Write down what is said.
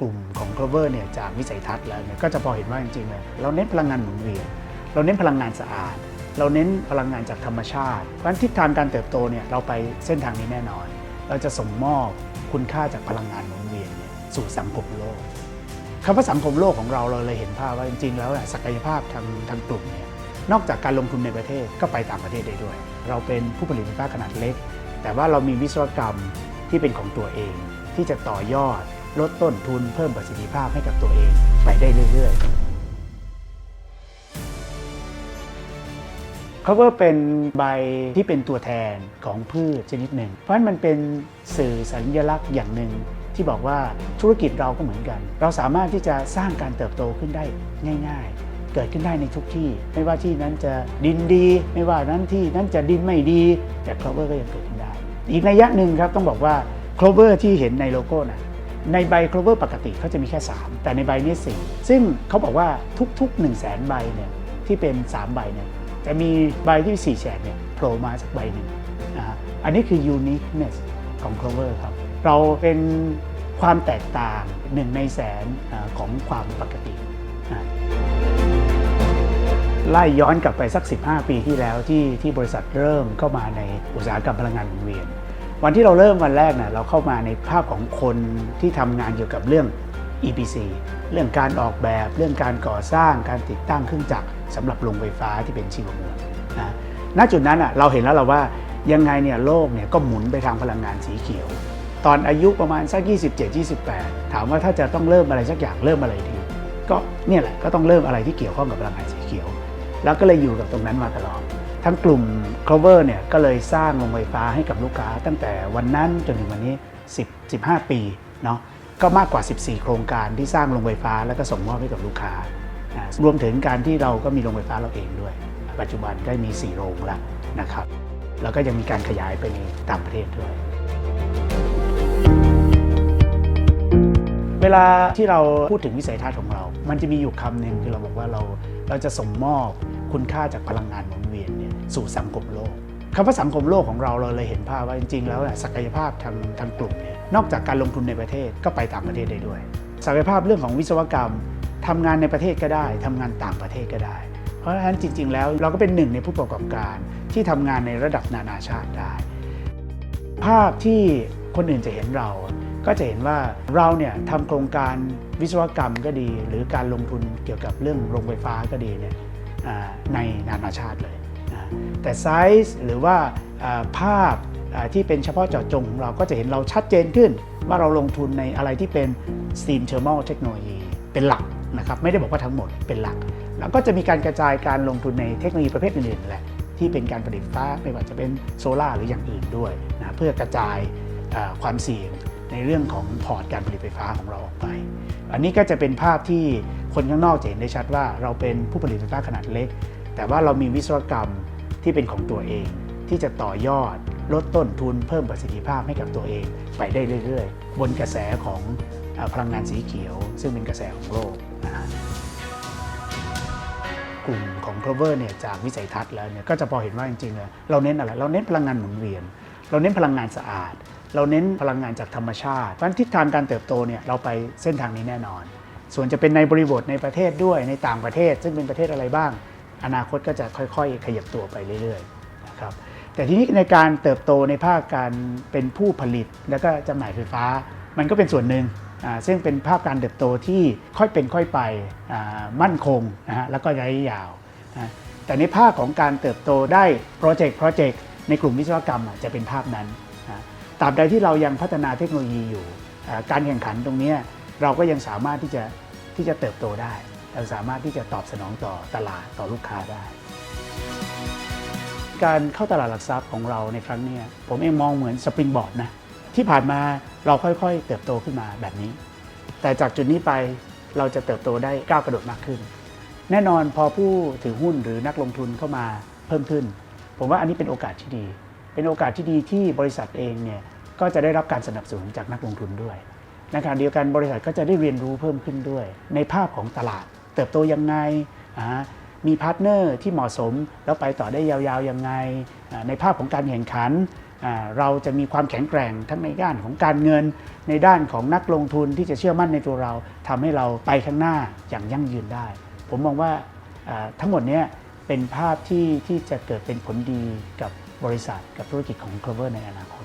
กลุ่มของ Clover เนี่ยจากวิสัยทัศน์แล้วเนี่ยก็จะพอเห็นว่าจริงๆเลยเราเน้นพลังงานหมุนเวียนเราเน้นพลังงานสะอาด เราเน้นพลังงานจากธรรมชาติ เพราะฉะนั้นทิศทางการเติบโตเนี่ยเราไปเส้นทางนี้แน่นอน เราจะส่งมอบคุณค่าจากพลังงานหมุนเวียนเนี่ยสู่สังคมโลกคำว่าสังคมโลกของเราเราเลยเห็นภาพว่าจริงๆ แล้วเนี่ยศักยภาพทางทางกลุ่มเนี่ยนอกจากการลงทุนในประเทศก็ไปต่างประเทศได้ด้วย เราเป็นผู้ผลิตไฟฟ้าขนาดเล็ก แต่ว่าเรามีวิศวกรรมที่เป็นของตัวเอง ที่จะต่อยอด ลดต้นทุนเพิ่มประสิทธิภาพให้กับตัวเองไปได้เรื่อยๆ cover เป็นใบที่เป็นตัวแทนของพืชชนิดหนึ่ง เพราะฉะนั้นมันเป็นสื่อสัญลักษณ์อย่างหนึ่งที่บอกว่าธุรกิจเราก็เหมือนกัน เราสามารถที่จะสร้างการเติบโตขึ้นได้ง่าย ๆเกิดขึ้นได้ในทุกที่ ไม่ว่าที่นั้นจะดินดี ไม่ว่านั้นที่นั้นจะดินไม่ดี แต่ cover ก็ยังเกิดขึ้นได้ อีกในยยะหนึ่งครับต้องบอกว่า clover ที่เห็นในโลโก้นะ ในใบ clover ปกติเขาจะมีแค่ 3 แต่ในใบนี้4ซึ่งเขาบอกว่าทุกๆ 1 0 0 0 0แสนใบเนี่ยที่เป็น 3 ใบเนี่ยจะมีใบที่4แฉกเนี่ยโผล่มาสักใบหนึ่งนะฮะอันนี้คือ uniqueness ของ clover ครับ เราเป็นความแตกต่างหนึ่งในแสนของความปกติ ไล่ย้อนกลับไปสัก 15 ปีที่แล้วที่ที่บริษัทเริ่มเข้ามาในอุตสาหกรรมพลังงานหมุนเวียน วันที่เราเริ่มวันแรกเนะ่ยเราเข้ามาในภาพของคนที่ทำงานเกี่ยวกับเรื่อง EPC เรื่องการออกแบบ เรื่องการก่อสร้าง การติดตั้งเครื่องจักรสำหรับโรงไฟฟ้าที่เป็นชีวมวลนะณจุดนั้นอะเราเห็นแล้วเราว่ายังไงเนี่ยโลกเนี่ยก็หมุนไปทางพลังงานสีเขียว ตอนอายุประมาณสัก 27-28 ถามว่าถ้าจะต้องเริ่มอะไรสักอย่างเริ่มอะไรดีก็เนี่ยแหละก็ต้องเริ่มอะไรที่เกี่ยวข้องกับพลังงานสีเขียว แล้วก็เลยอยู่กับตรงนั้นมาตลอด ทั้งกลุ่ม Clover เนี่ยก็เลยสร้างโรงไฟฟ้าให้กับลูกค้า ตั้งแต่วันนั้นจนถึงวันนี้ 10 15 ปีเนาะก็มากกว่า 14 โครงการที่สร้างโรงไฟฟ้าแล้วก็ส่งมอบให้กับลูกค้ารวมถึงการที่เราก็มีโรงไฟฟ้าเราเองด้วย ปัจจุบันก็มี 4 โรงแล้วนะครับ แล้วก็ยังมีการขยายไปในต่างประเทศด้วย เวลาที่เราพูดถึงวิสัยทัศน์ของเรา มันจะมีอยู่คำหนึ่งคือเราบอกว่าเราเราจะส่งมอบ คุณค่าจากพลังงานหมุนเวียนเนี่ยสู่สังคมโลกคำว่าสังคมโลกของเราเราเลยเห็นภาพว่าจริงๆแล้วศักยภาพทางทางกลุ่มเนี่ยนอกจากการลงทุนในประเทศก็ไปต่างประเทศได้ด้วย ศักยภาพเรื่องของวิศวกรรมทำงานในประเทศก็ได้ทำงานต่างประเทศก็ได้ เพราะฉะนั้นจริง ๆ แล้วเราก็เป็นหนึ่งในผู้ประกอบการที่ทำงานในระดับนานาชาติได้ ภาพที่คนอื่นจะเห็นเราก็จะเห็นว่าเราเนี่ยทำโครงการวิศวกรรมก็ดี หรือการลงทุนเกี่ยวกับเรื่องโรงไฟฟ้าก็ดีเนี่ย ในนานาชาติเลย แต่ไซส์หรือว่าภาพที่เป็นเฉพาะเจาะจงของเราก็จะเห็นเราชัดเจนขึ้น ว่าเราลงทุนในอะไรที่เป็น Steam Thermal Technology เป็นหลักนะครับไม่ได้บอกว่าทั้งหมดเป็นหลัก แล้วก็จะมีการกระจายการลงทุนในเทคโนโลยีประเภทอื่นๆแหละที่เป็นการผลิตฟ้าไม่ว่าจะเป็นโซลา่าหรืออย่างอื่นด้วยนะเพื่อกระจายความเสี่ยงในเรื่องของพอร์ตการผลิตไฟฟ้าของเราออกไป อันนี้ก็จะเป็นภาพที่คนข้างนอกจะเห็นได้ชัดว่าเราเป็นผู้ผลิตไฟฟ้าขนาดเล็ก แต่ว่าเรามีวิศวกรรมที่เป็นของตัวเอง ที่จะต่อยอด ลดต้นทุนเพิ่มประสิทธิภาพให้กับตัวเอง ไปได้เรื่อยๆ บนกระแสของอพลังงานสีเขียว ซึ่งเป็นกระแสของโลกนะกลุ่มของ Clover เนี่ยจากวิสัยทัศน์แล้วเนี่ยก็จะพอเห็นว่าจริงๆเลยเราเน้นอะไร เราเน้นพลังงานหมุนเวียน เราเน้นพลังงานสะอาด เราเน้นพลังงานจากธรรมชาติเพราะฉะนั้นทิศทางการเติบโตเนี่ยเราไปเส้นทางนี้แน่นอน ส่วนจะเป็นในบริบทในประเทศด้วยในต่างประเทศ ซึ่งเป็นประเทศอะไรบ้าง อนาคตก็จะค่อยๆ ขยับตัวไปเรื่อยๆนะครับแต่ทีนี้ในการเติบโตในภาคการเป็นผู้ผลิต แล้วก็จำหน่ายไฟฟ้า มันก็เป็นส่วนหนึ่งซึ่งเป็นภาพการเติบโตที่ค่อยเป็นค่อยไปมั่นคงนะฮะแล้วก็ระยะยาวนะแต่ในภาคของการเติบโตได้โปรเจกต์โปรเจกต์ในกลุ่มวิศวกรรมอะจะเป็นภาพนั้น ตราบใดที่เรายังพัฒนาเทคโนโลยีอยู่ การแข่งขันตรงนี้เราก็ยังสามารถที่จะที่จะเติบโตได้เราสามารถที่จะตอบสนองต่อตลาดต่อลูกค้าได้ การเข้าตลาดหลักทรัพย์ของเราในครั้งนี้ผมเองมองเหมือนสปริงบอร์ดนะที่ผ่านมาเราค่อยๆ เติบโตขึ้นมาแบบนี้ แต่จากจุดนี้ไปเราจะเติบโตได้ก้าวกระโดดมากขึ้น แน่นอนพอผู้ถือหุ้นหรือนักลงทุนเข้ามาเพิ่มขึ้น ผมว่าอันนี้เป็นโอกาสที่ดี เป็นโอกาสที่ดีที่บริษัทเองเนี่ย ก็จะได้รับการสนับสนุนจากนักลงทุนด้วยในขณะเดียวกันบริษัทก็จะได้เรียนรู้เพิ่มขึ้นด้วย ในภาพของตลาด เติบโตยังไงมีพาร์ทเนอร์ที่เหมาะสม แล้วไปต่อได้ยาวๆยังไง ในภาพของการแข่งขัน เราจะมีความแข็งแกร่งทั้งในด้านของการเงิน ในด้านของนักลงทุนที่จะเชื่อมั่นในตัวเราทำให้เราไปข้างหน้าอย่างยั่งยืนได้ ผมมองว่าทั้งหมดนี้เป็นภาพที่ที่จะเกิดเป็นผลดีกับบริษัทกับธุรกิจของ Clover ในอนาคต